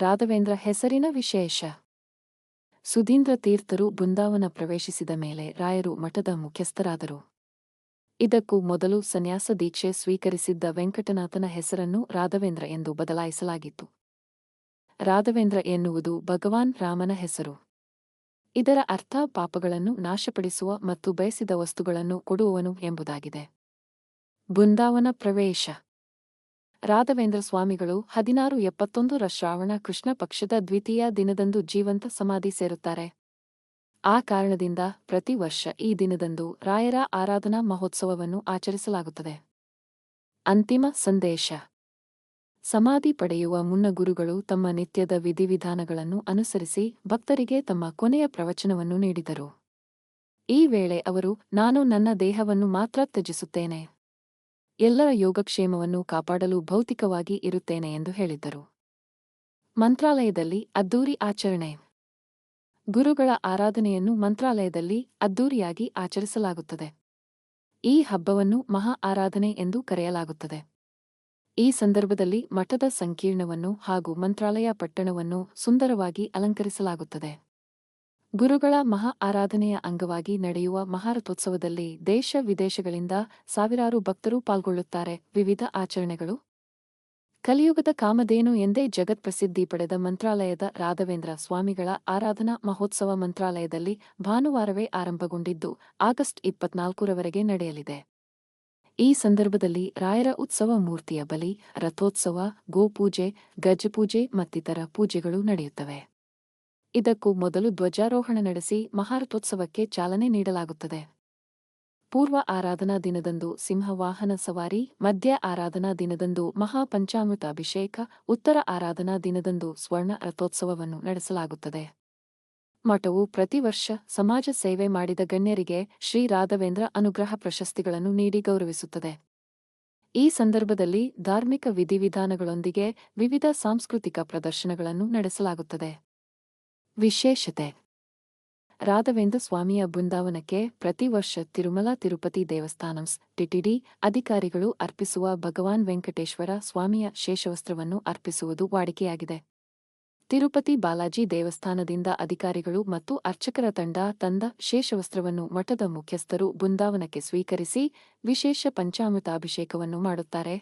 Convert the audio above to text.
ರಾಘವೇಂದ್ರ ಹೆಸರಿನ ವಿಶೇಷ. ಸುಧೀಂದ್ರ ತೀರ್ಥರು ಬೃಂದಾವನ ಪ್ರವೇಶಿಸಿದ ಮೇಲೆ ರಾಯರು ಮಠದ ಮುಖ್ಯಸ್ಥರಾದರು. ಇದಕ್ಕೂ ಮೊದಲು ಸನ್ಯಾಸ ದೀಕ್ಷೆ ಸ್ವೀಕರಿಸಿದ್ದ ವೆಂಕಟನಾಥನ ಹೆಸರನ್ನು ರಾಘವೇಂದ್ರ ಎಂದು ಬದಲಾಯಿಸಲಾಗಿತ್ತು. ರಾಘವೇಂದ್ರ ಎನ್ನುವುದು ಭಗವಾನ್ ರಾಮನ ಹೆಸರು. ಇದರ ಅರ್ಥ ಪಾಪಗಳನ್ನು ನಾಶಪಡಿಸುವ ಮತ್ತು ಬಯಸಿದ ವಸ್ತುಗಳನ್ನು ಕೊಡುವವನು ಎಂಬುದಾಗಿದೆ. ಬೃಂದಾವನ ಪ್ರವೇಶ. ರಾಘವೇಂದ್ರ ಸ್ವಾಮಿಗಳು ಹದಿನಾರು ಎಪ್ಪತ್ತೊಂದರ ಶ್ರಾವಣ ಕೃಷ್ಣ ಪಕ್ಷದ ದ್ವಿತೀಯ ದಿನದಂದು ಜೀವಂತ ಸಮಾಧಿ ಸೇರುತ್ತಾರೆ. ಆ ಕಾರಣದಿಂದ ಪ್ರತಿ ವರ್ಷ ಈ ದಿನದಂದು ರಾಯರ ಆರಾಧನಾ ಮಹೋತ್ಸವವನ್ನು ಆಚರಿಸಲಾಗುತ್ತದೆ. ಅಂತಿಮ ಸಂದೇಶ. ಸಮಾಧಿ ಪಡೆಯುವ ಮುನ್ನ ಗುರುಗಳು ತಮ್ಮ ನಿತ್ಯದ ವಿಧಿವಿಧಾನಗಳನ್ನು ಅನುಸರಿಸಿ ಭಕ್ತರಿಗೆ ತಮ್ಮ ಕೊನೆಯ ಪ್ರವಚನವನ್ನು ನೀಡಿದರು. ಈ ವೇಳೆ ಅವರು, ನಾನು ನನ್ನ ದೇಹವನ್ನು ಮಾತ್ರ ತ್ಯಜಿಸುತ್ತೇನೆ. ಎಲ್ಲರ ಯೋಗಕ್ಷೇಮವನ್ನು ಕಾಪಾಡಲು ಭೌತಿಕವಾಗಿ ಇರುತ್ತೇನೆ ಎಂದು ಹೇಳಿದ್ದರು. ಮಂತ್ರಾಲಯದಲ್ಲಿ ಅದ್ದೂರಿ ಆಚರಣೆ. ಗುರುಗಳ ಆರಾಧನೆಯನ್ನು ಮಂತ್ರಾಲಯದಲ್ಲಿ ಅದ್ದೂರಿಯಾಗಿ ಆಚರಿಸಲಾಗುತ್ತದೆ. ಈ ಹಬ್ಬವನ್ನು ಮಹಾ ಆರಾಧನೆ ಎಂದು ಕರೆಯಲಾಗುತ್ತದೆ. ಈ ಸಂದರ್ಭದಲ್ಲಿ ಮಠದ ಸಂಕೀರ್ಣವನ್ನು ಹಾಗೂ ಮಂತ್ರಾಲಯ ಪಟ್ಟಣವನ್ನು ಸುಂದರವಾಗಿ ಅಲಂಕರಿಸಲಾಗುತ್ತದೆ. ಗುರುಗಳ ಮಹಾ ಆರಾಧನೆಯ ಅಂಗವಾಗಿ ನಡೆಯುವ ಮಹಾರಥೋತ್ಸವದಲ್ಲಿ ದೇಶ ವಿದೇಶಗಳಿಂದ ಸಾವಿರಾರು ಭಕ್ತರು ಪಾಲ್ಗೊಳ್ಳುತ್ತಾರೆ. ವಿವಿಧ ಆಚರಣೆಗಳು. ಕಲಿಯುಗದ ಕಾಮಧೇನು ಎಂದೇ ಜಗತ್ಪ್ರಸಿದ್ಧಿ ಪಡೆದ ಮಂತ್ರಾಲಯದ ರಾಘವೇಂದ್ರ ಸ್ವಾಮಿಗಳ ಆರಾಧನಾ ಮಹೋತ್ಸವ ಮಂತ್ರಾಲಯದಲ್ಲಿ ಭಾನುವಾರವೇ ಆರಂಭಗೊಂಡಿದ್ದು, ಆಗಸ್ಟ್ ಇಪ್ಪತ್ನಾಲ್ಕರವರೆಗೆ ನಡೆಯಲಿದೆ. ಈ ಸಂದರ್ಭದಲ್ಲಿ ರಾಯರ ಉತ್ಸವ ಮೂರ್ತಿಯ ಬಲಿ, ರಥೋತ್ಸವ, ಗೋಪೂಜೆ, ಗಜಪೂಜೆ ಮತ್ತಿತರ ಪೂಜೆಗಳು ನಡೆಯುತ್ತವೆ. ಇದಕ್ಕೂ ಮೊದಲು ಧ್ವಜಾರೋಹಣ ನಡೆಸಿ ಮಹಾರಥೋತ್ಸವಕ್ಕೆ ಚಾಲನೆ ನೀಡಲಾಗುತ್ತದೆ. ಪೂರ್ವ ಆರಾಧನಾ ದಿನದಂದು ಸಿಂಹವಾಹನ ಸವಾರಿ, ಮಧ್ಯ ಆರಾಧನಾ ದಿನದಂದು ಮಹಾಪಂಚಾಮೃತ ಅಭಿಷೇಕ ಉತ್ತರ ಆರಾಧನಾ ದಿನದಂದು ಸ್ವರ್ಣ ರಥೋತ್ಸವವನ್ನು ನಡೆಸಲಾಗುತ್ತದೆ. ಮಠವು ಪ್ರತಿ ವರ್ಷ ಸಮಾಜ ಸೇವೆ ಮಾಡಿದ ಗಣ್ಯರಿಗೆ ಶ್ರೀ ರಾಘವೇಂದ್ರ ಅನುಗ್ರಹ ಪ್ರಶಸ್ತಿಗಳನ್ನು ನೀಡಿ ಗೌರವಿಸುತ್ತದೆ. ಈ ಸಂದರ್ಭದಲ್ಲಿ ಧಾರ್ಮಿಕ ವಿಧಿವಿಧಾನಗಳೊಂದಿಗೆ ವಿವಿಧ ಸಾಂಸ್ಕೃತಿಕ ಪ್ರದರ್ಶನಗಳನ್ನು ನಡೆಸಲಾಗುತ್ತದೆ. ವಿಶೇಷತೆ. ರಾಘವೇಂದ್ರ ಸ್ವಾಮಿಯ ಬೃಂದಾವನಕ್ಕೆ ಪ್ರತಿ ವರ್ಷ ತಿರುಮಲ ತಿರುಪತಿ ದೇವಸ್ಥಾನಂಸ್ ಟಿಟಿಡಿ ಅಧಿಕಾರಿಗಳು ಅರ್ಪಿಸುವ ಭಗವಾನ್ ವೆಂಕಟೇಶ್ವರ ಸ್ವಾಮಿಯ ಶೇಷವಸ್ತ್ರವನ್ನು ಅರ್ಪಿಸುವುದು ವಾಡಿಕೆಯಾಗಿದೆ. ತಿರುಪತಿ ಬಾಲಾಜಿ ದೇವಸ್ಥಾನದಿಂದ ಅಧಿಕಾರಿಗಳು ಮತ್ತು ಅರ್ಚಕರ ತಂಡ ತಂದ ಶೇಷವಸ್ತ್ರವನ್ನು ಮಠದ ಮುಖ್ಯಸ್ಥರು ಬೃಂದಾವನಕ್ಕೆ ಸ್ವೀಕರಿಸಿ ವಿಶೇಷ ಪಂಚಾಮೃತಾಭಿಷೇಕವನ್ನು ಮಾಡುತ್ತಾರೆ.